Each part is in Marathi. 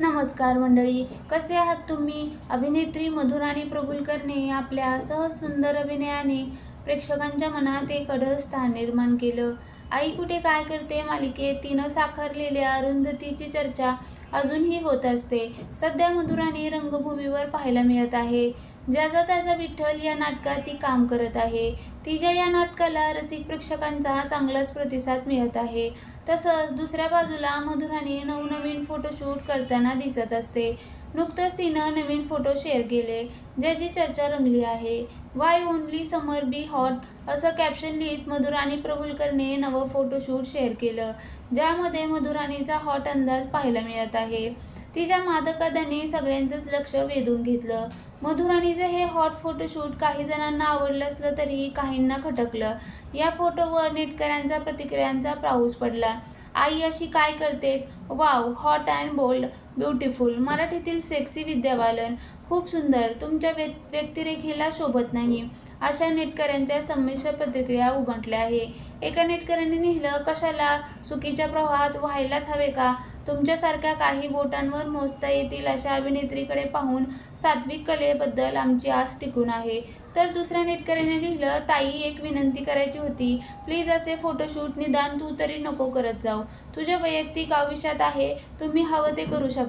नमस्कार मंडळी कसे आहात तुम्ही? अभिनेत्री मधुराणी प्रभुलकरने आपल्या सहज सुंदर अभिनयाने प्रेक्षकांच्या मनात एक अढळ स्थान निर्माण केलं. आई कुठे काय करते? मालिकेत तिनं साकारलेल्या अरुंधतीची चर्चा अजूनही होत असते. सध्या मधुराने रंगभूमीवर पाहायला मिळत आहे. ज्याचा त्याचा विठ्ठल या नाटकात ती काम करत आहे. तिच्या या नाटकाला रसिक प्रेक्षकांचा चांगलाच प्रतिसाद मिळत आहे. तसंच दुसऱ्या बाजूला मधुराने नवनवीन फोटोशूट करताना दिसत असते. नुकतंच तिनं नवीन फोटो शेअर केले ज्याची चर्चा रंगली आहे. Why only summer be hot असं कॅप्शन लिहित मधुराणी प्रभुलकरने नवं फोटोशूट शेअर केलं ज्यामध्ये मधुराणीचा हॉट अंदाज पाहायला मिळत आहे. तिच्या मादकदाने सगळ्यांचंच लक्ष वेधून घेतलं. मधुराणीचं हे हॉट फोटोशूट काही जणांना आवडलं असलं तरीही काहींना खटकलं. या फोटोवर नेटकऱ्यांचा प्रतिक्रियांचा पाऊस पडला. आई अशी काय करतेस? Wow hot and bold beautiful मराठीतील सेक्सी विद्या बालन खूप सुंदर. तुमच्या व्य व्यक्तिरेखेला शोभत नाही. अशा नेटकऱ्यांच्या संमिश्र प्रतिक्रिया उमटल्या आहे. एका नेटकऱ्याने लिहिलं कशाला? चुकीच्या प्रवाहात व्हायलाच हवे का? तुमच्यासारख्या काही बोटांवर मोजता येतील अशा अभिनेत्रीकडे पाहून सात्विक कलेबद्दल आमची आस टिकून आहे. तर दुसऱ्या नेटकऱ्याने लिहिलं ताई एक विनंती करायची होती. प्लीज असे फोटोशूट निदान तू तरी नको करत जाऊ. तुझ्या वैयक्तिक आयुष्यात आहे. तुम्ही हवं ते करू शकता.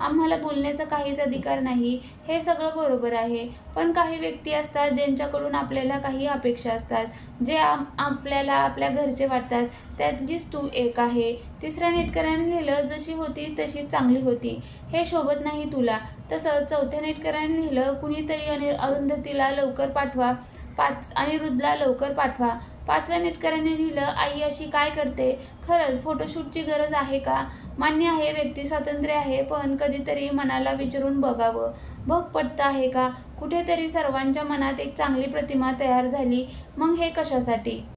आम्हाला बोलण्याचा काहीच अधिकार नाही. हे सगळं बरोबर आहे. पण काही व्यक्ती असतात ज्यांच्याकडून आपल्याला काही अपेक्षा असतात. जे आम आपल्याला आपल्या घरचे वाटतात त्यातलीच तू एक आहे. तिसऱ्या नेटकऱ्याने लिहिलं जशी होती तशी चांगली होती. हे शोभत नाही तुला. तसंच चौथ्या नेटकऱ्याने लिहिलं कुणीतरी अनि अरुंधतीला लवकर पाठवा. पाच अनिरुद्धला लवकर पाठवा. पाचव्या नेटकऱ्याने लिहिलं आई अशी काय करते? खरंच फोटोशूटची गरज आहे का? मान्य आहे व्यक्ती स्वातंत्र्य आहे पण कधीतरी मनाला विचारून बघावं. भग पडतं आहे का? कुठेतरी सर्वांच्या मनात एक चांगली प्रतिमा तयार झाली. मग हे कशासाठी?